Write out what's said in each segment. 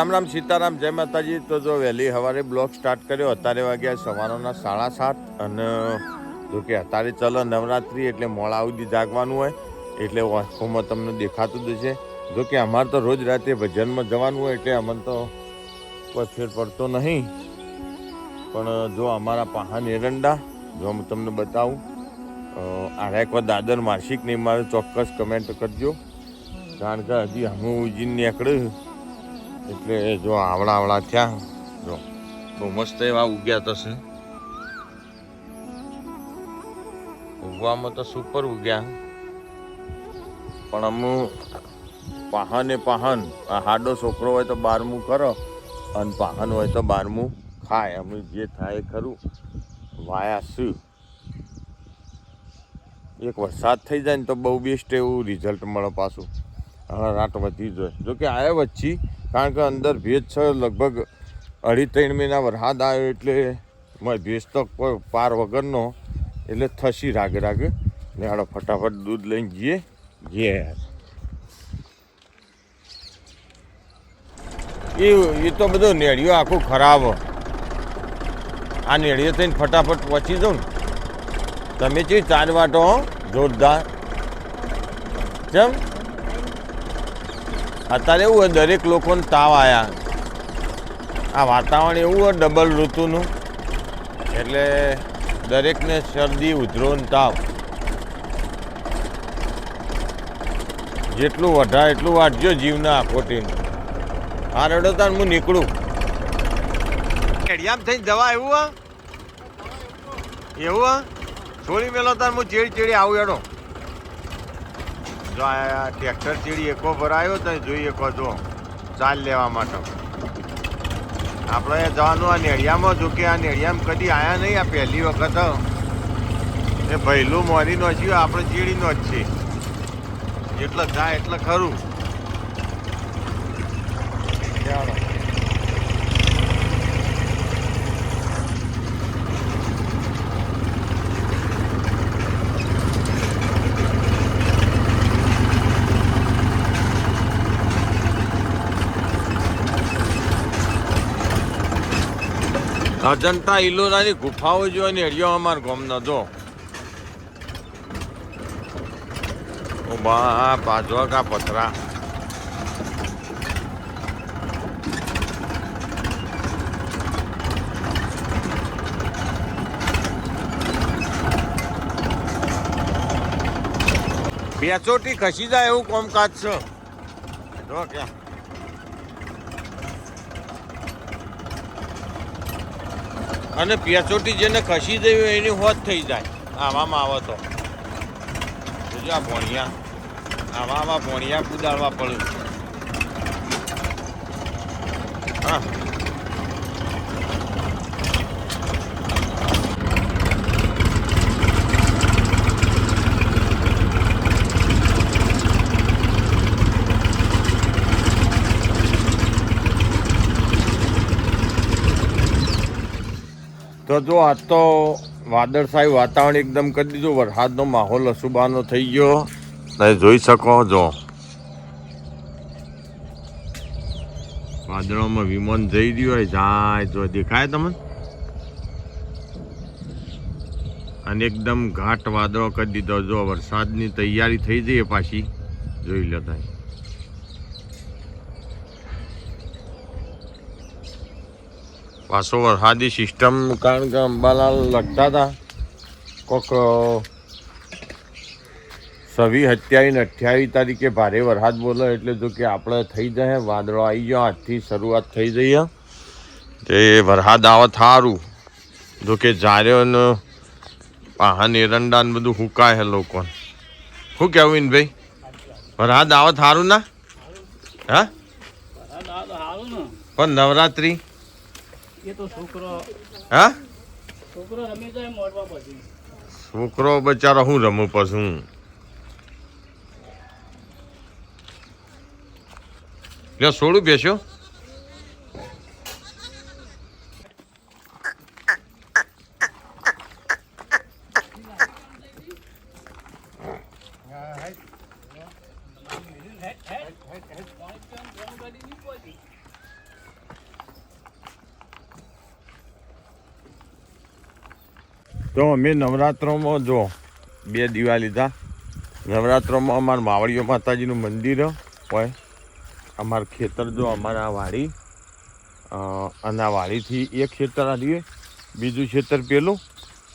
રામ રામ, સીતારામ, જય માતાજી. તો જો વહેલી સવારે બ્લોગ સ્ટાર્ટ કર્યો, અત્યારે વાગ્યા સવારના સાડા સાત અને, જો કે અત્યારે ચલો નવરાત્રિ એટલે મોડા સુધી જાગવાનું હોય, એટલે આંખોમાં તમને દેખાતું જ છે જો કે અમારે તો રોજ રાતે ભજનમાં જવાનું હોય એટલે અમને તો કોઈ ફેર પડતો નહીં. પણ, જો અમારા પાહન એરંડા, જો હું તમને બતાવું આડા એક વાર દાદર માસિક નહીં મારે ચોક્કસ કમેન્ટ કરજો. કારણ કે હજી હું ઉજીને નીકળ્યું. એટલે જો આવડા આવડા થયા, જો બહુ મસ્ત એવા ઉગ્યા થશે ઉગવામાં તો સુપર ઉગ્યા. પણ અમુ પાહને પાહન હાડો છોકરો હોય તો બારમું કરો, અને પાહન હોય તો બારમું ખાય. અમે જે થાય ખરું. વાયા શું? એક વરસાદ થઈ જાય ને તો બહુ બેસ્ટ એવું રિઝલ્ટ મળે પાછું. રાત વધી જાય. જોકે આવ્યા વચ્ચે કારણ કે અંદર ભેજ છે, લગભગ અઢી ત્રણ મહિના વરસાદ આવ્યો એટલે ભેજ તો પાર વગરનો, એટલે થશી રાગે રાગે. ને હાડો ફટાફટ દૂધ લઈને જઈએ. જઈએ એ એ તો બધો નેળિયો આખું ખરાબ. આ નેળિયો થઈને ફટાફટ પહોંચી જાઉં ને. તમે ચી ચાર વાટો? જોરદાર. કેમ અત્યારે એવું હોય દરેક લોકોને તાવ આવ્યા આ વાતાવરણ એવું હોય ડબલ ઋતુનું, એટલે દરેકને શરદી ઉધરો તાવ. જેટલું વધારે એટલું વાંચજો જીવના ખોટીનું. આ રડો તાર હું નીકળું. એડિયામ થઈને જવા એવું હા? એવું છોડી મેલો તાર, હું ચેડી ચેડી આવું એડો જો આ ટ્રેક્ટર ચીડી એકો ભરાયો તો જોઈ એકો જો ચાલ લેવા માટે. આપણે જવાનું આ નેડિયામાં જો કે આ નેડિયામાં કદી આયા નહીં આ પહેલી વખત. એ ભૈલું મોરી નો છીએ આપણે ચીડીનો જ છે. એટલે જાય એટલે ખરું ચાલો અજંતા ઇલોરાની ગુફાઓ જોવાની ને એરિયો અમાર ગામનો જો. બા પાછો કા પથરા. બેચોટી ખસી જાય એવું કોમકાજ છે. ક્યાં અને પેચોટી જેને ખસી દેવી એની હોત થઈ જાય. આવામાં આવે તો. જોજો આ ભોણિયા. આમાં ભોણિયા કુદાડવા પડે તો જો આજ તો વાદળછાયું વાતાવરણ એકદમ કરી દીધું, વરસાદનો માહોલ અસુબાનો થઈ ગયો. તમે જોઈ શકો જો. વાદળોમાં વિમાન જઈ રહ્યું હોય, જાય જો દેખાય તમને? અને એકદમ ઘાટ વાદળો કરી દીધો. જો વરસાદની તૈયારી થઈ જઈએ પાછી, જોઈ લો તમે. પાછો વરસાદી સિસ્ટમ કારણ કે અંબાલાલ લખતા હતા. કોક સવી સત્યાવીસ અઠ્યાવીસ તારીખે ભારે વરસાદ બોલો એટલે જો કે આપણે થઈ જાય વાદળો આવી ગયો આજથી શરૂઆત થઈ જઈએ. તે વરસાદ આવે સારું જો કે જાર્યો ને પાહન એરંડા ને બધું હુકાય હે લોકોને. શું કહેવું ભાઈ? વરસાદ આવે સારું ના? હા? પણ નવરાત્રી? એ તો છોકરો હા? છોકરો રમી જાય મોડવા પછી. છોકરો બચારો હું રમું પછી? લ્યો સોડું બેસ્યો. તો અમે નવરાત્રોમાં જો, બે દીવા લીધા. નવરાત્રોમાં અમારા માવડીઓ માતાજીનું મંદિર હોય. અમારું ખેતર જો, અમારા વાડી અને આ વાડીથી એક ખેતર આવીએ બીજું ખેતર પેલું,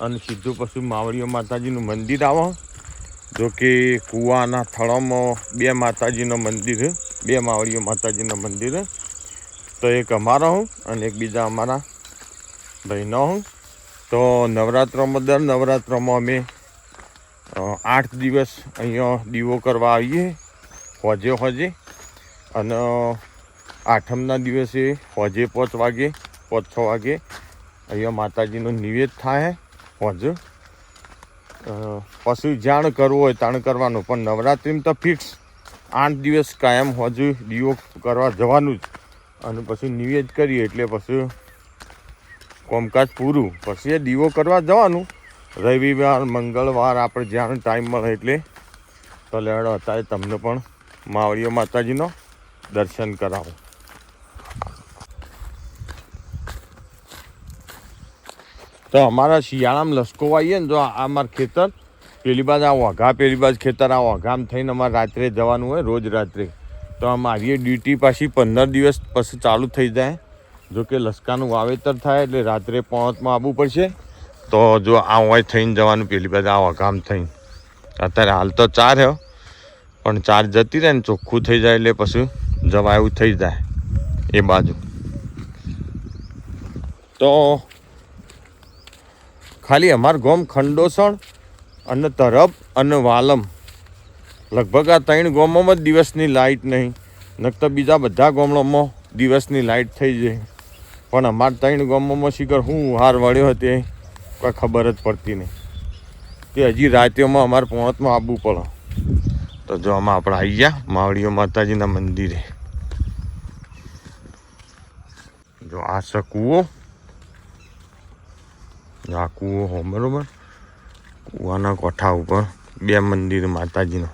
અને સીધું પછી માવડીઓ માતાજીનું મંદિર આવે. જો કે કૂવાના થળમાં બે માતાજીનું મંદિર, બે માવડીઓ માતાજીનું મંદિર. તો એક અમારો હું, અને એક બીજા અમારા ભાઈનો હું. તો નવરાત્રોમાં, દર નવરાત્રોમાં અમે આઠ દિવસ અહીંયા દીવો કરવા આવીએ, હોજે હોજે. અને આઠમના દિવસે હોજે પાંચ વાગે, પાંચ છ વાગે અહીંયા માતાજીનો નિવેદ થાય હોજ. પછી જાણ કરવું હોય, તાણ કરવાનું, પણ નવરાત્રિમાં તો ફિક્સ આઠ દિવસ કાયમ હોજ, દીવો કરવા જવાનું જ. અને પછી નિવેદ કરીએ, એટલે પછી કોમકાજ પૂરું. પછી એ દીવો કરવા જવાનું. રવિવાર, મંગળવાર, આપણે જ્યાં ટાઈમ મળે એટલે. તો લેડો અત્યારે તમને પણ માવડીઓ માતાજીનો દર્શન કરાવો. તો અમારા શિયાળામાં લસકો આવીએ ને તો આ અમારું ખેતર, પેલી બાજુ આ વાઘા, પેલી બાજુ ખેતર, આ વાઘામાં થઈને અમારે રાત્રે જવાનું હોય, રોજ રાત્રે. તો અમારી ડ્યુટી પાછી પંદર દિવસ પછી ચાલુ થઈ જાય. જો કે લસકાનું વાવેતર થાય એટલે રાત્રે પોણતમાં આવવું પડશે. તો જો આ હોય થઈને જવાનું, પેલી બાજુ આ ગામ થઈને. અત્યારે હાલ તો ચાર હો પણ ચાર જતી રહે ને ચોખ્ખું થઈ જાય એટલે પછી જવા એવું થઈ જાય. એ બાજુ. તો ખાલી અમાર ગોમ ખંડોસણ અને તરફ અને વાલમ. લગભગ આ ત્રણ ગોમોમાં જ દિવસની લાઇટ નહીં. નકર બીજા બધા ગોમડોમાં દિવસની લાઇટ થઈ જાય. પણ અમારા ત્રણ ગામોમાં શિખર હું હાર વળ્યો તે કોઈ ખબર જ પડતી નહીં. તે હજી રાત્યોમાં અમારે પહોંચમાં આવવું પડે. તો જો આમાં આપણે આવી ગયા, માવડીઓ માતાજીના મંદિરે. જો આ છે કૂવો. આ કૂવો હો બરાબર. કૂવાના કોઠા ઉપર બે મંદિર માતાજીનો.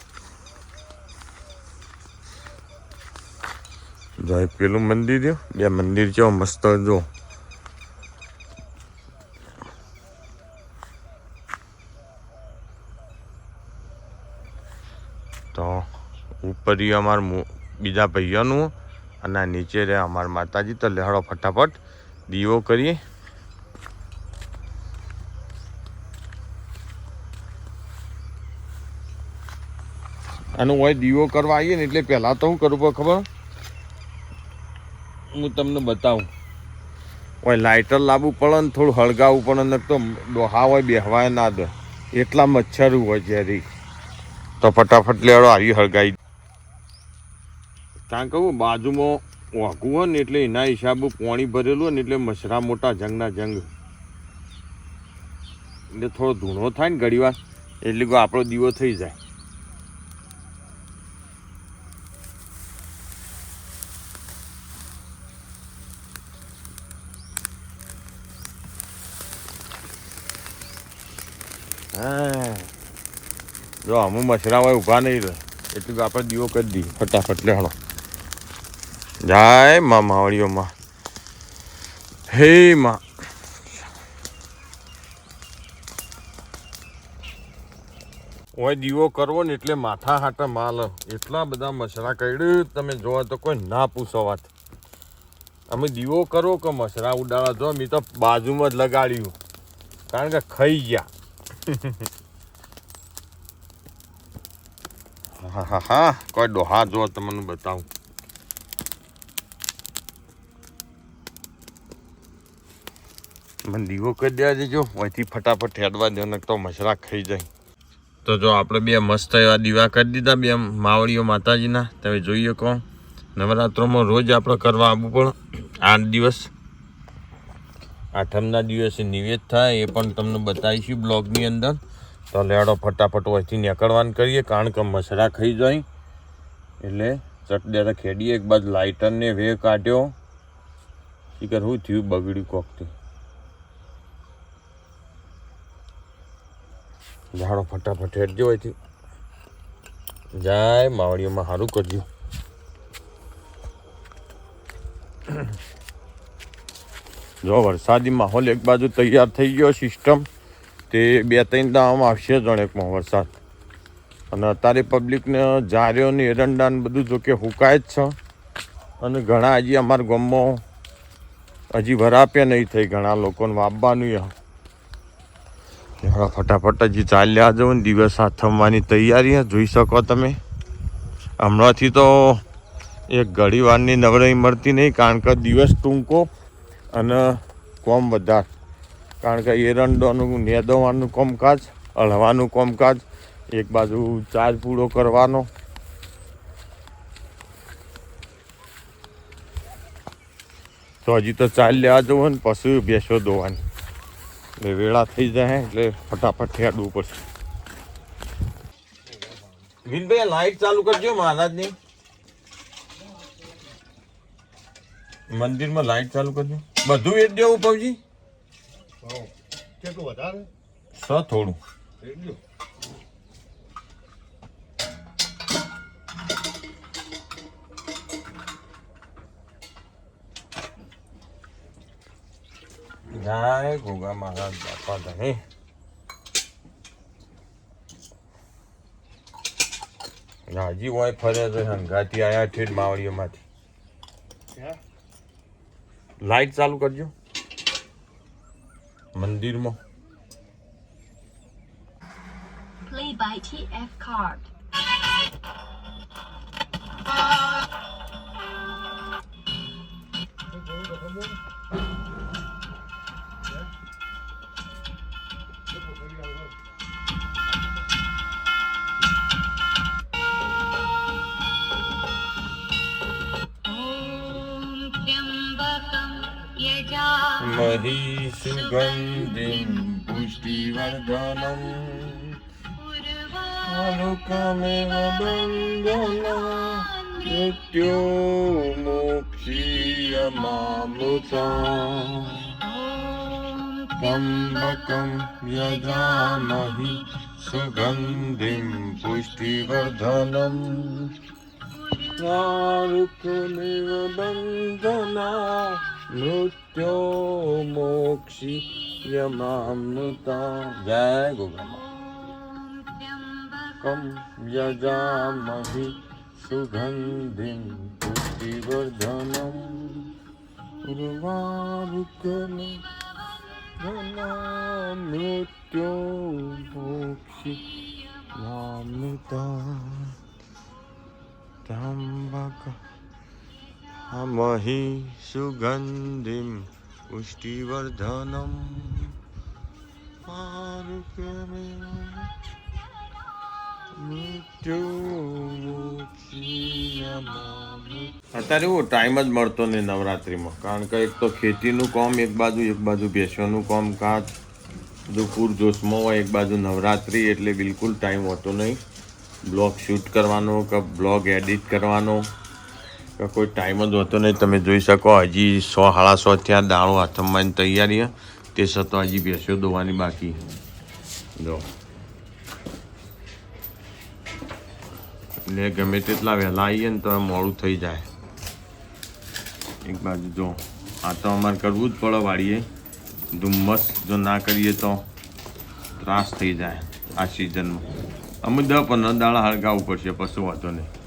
જો પેલું મંદિર બે મંદિર છે, મસ્ત જો. તો ઉપર અમાર બીજા ભાઈઓનું અને નીચે રે અમાર માતાજી. તો લેહડો ફટાફટ દીવો કરીએ. અને હોય દીવો કરવા આવીએ ને એટલે પહેલાં તો હું કરવું ખબર? હું તમને બતાવું. હોય લાઇટર લાવવું પડે ને થોડું હળગાવવું પડે ને તો ડોહા હોય, બેહવાય ના દે. એટલા મચ્છર હોય ઝેરી. તો ફટાફટ લેડો, આવી હળગાઈ કારણ કહું બાજુમાં વાઘું હોય ને એટલે એના હિસાબે પાણી ભરેલું હોય ને એટલે મસરા મોટા જંગના જંગ. એટલે થોડો ધૂણો થાય ને ઘડીવાર, એટલે કે આપણો દીવો થઈ જાય. હા જો અમુક મશરા હોય ઊભા નહીં રહે એટલું આપણે દીવો કરી દઈએ. ફટાફટ લેણો. જાય માં માવડીઓમાં. હે માં. ઓય, દીવો કરવો ને એટલે માથા હાટા માલ એટલા બધા મસરા કર્યું. તમે જોવા તો કોઈ ના પૂછો વાત. અમે દીવો કરો કે મસરા ઉડાડવા? જો, મેં તો બાજુમાં જ લગાડ્યું. કારણ કે ખાઈ ગયા. હા હા હા. કોઈ ડોહા જો તમને બતાવું. મને દીવો કરી દેવા દેજો. અહીંથી ફટાફટ હેડવા દો ને તો મસરા ખાઈ જાય. તો જો આપણે બે મસ્ત એવા દીવા કરી દીધા, બે માવળીઓ માતાજીના. તમે જોઈએ કહો નવરાત્રોમાં રોજ આપણે કરવા આવવું પણ આઠ દિવસ આઠમના દિવસે નિવેદ થાય એ પણ તમને બતાવીશું બ્લોગની અંદર. તો લેડો ફટાફટ અહીંથી નીકળવાનું કરીએ. કારણ કે મસરા ખાઈ જાય. એટલે ચટડેરા ખેડીએ. એક બાજુ લાઇટરને વે કાઢ્યો. શીખર શું થયું બગડ્યું કોકથી. ઝાડો ફટાફટ હેડજો અહીંથી જાય, માવડીઓમાં સારું કરજો. જો વરસાદી માહોલ એક બાજુ તૈયાર થઈ ગયો સિસ્ટમ, તે બે ત્રણ દાવામાં આવશે જણેકમાં વરસાદ. અને અત્યારે પબ્લિકને જાર્યો ને એરંડા ને બધું જોકે હુકાય જ છે. અને ઘણા હજી અમારા ગામમાં હજી વરાપ્યા નહીં થઈ, ઘણા લોકોને વાપવાનું હવે ફટાફટ હજી ચાલ્યા જવું દિવસ થમવાની તૈયારી જોઈ શકો તમે. હમણાંથી તો એક ઘડી વારની નવરાઈ મળતી નહીં, કારણ કે દિવસ ટૂંકો. અને કોમ વધાર. કારણ કે એરંડોનું નેદવાનું કોમકાજ, હળવાનું કોમકાજ, એક બાજુ ચાર્જ પૂરો કરવાનો. તો હજી તો ચાલ લેવા જવું ને, પછી બેસો ધોવાની. એટલે વેળા થઈ જાય એટલે ફટાફટ હેડવું પડશે. વિનભાઈ લાઈટ ચાલુ કરજો મહારાજની. મંદિરમાં લાઈટ ચાલુ કરજો. બધું વેચ દેવું પવજી કેટલું વધારે? સ થોડું. જાય જય ગોગા મારા બાપા ધણી રાજી હોય ફરે તો સંઘાતી આયા ઠેઠ માવડીઓમાંથી. લાઈટ ચાલુ કરજો મંદિરમાં Play by TF card. कहि सुगन्धिं पुष्टिवर्धनम्। आलोकमेव बन्धना मृत्यो लोक्षीय मामृता। तम्बकं यजामहि सुगन्धिं पुष्टिवर्धनम्। स्वारुकमेव बन्धना મૃત્યો મોક્ષી યમામૃતા. જય ગોગમ યજામહિ સુગંધિમ પુષ્ટિવર્ધનમ. પૂર્વારુકમ મૃત્યો મોક્ષી યામૃતા ત્રંબકા હમહિ સુગંધિમ પુષ્ટિવર્ધનમ અત્યારે એવો ટાઈમ જ મળતો નહીં નવરાત્રિમાં. કારણ કે એક તો ખેતીનું કામ એક બાજુ એક બાજુ બેસવાનું કામ, કાચ, બધું પૂરજોશમાં હોય, એક બાજુ નવરાત્રિ એટલે બિલકુલ ટાઈમ હોતો નહીં. બ્લોગ શૂટ કરવાનો કે બ્લોગ એડિટ કરવાનો. કોઈ ટાઈમ જ હોતો નહીં. તમે જોઈ શકો, હજી સો, સાડા સો ત્યાં દાળો હાથમવાની તૈયારી. તે છતાં હજી બેસ્યો દોવાની બાકી. જો. એટલે ગમે તેટલા વહેલા આવીએ ને તો મોડું થઈ જાય. એક બાજુ જો. આ તો અમારે કરવું જ પડે વાળીએ. ધુમ્મસ જો ના કરીએ તો ત્રાસ થઈ જાય આ સિઝનમાં અમે દસ પંદર દાડા હળગાવવું પડશે પશુ વાંધો નહીં.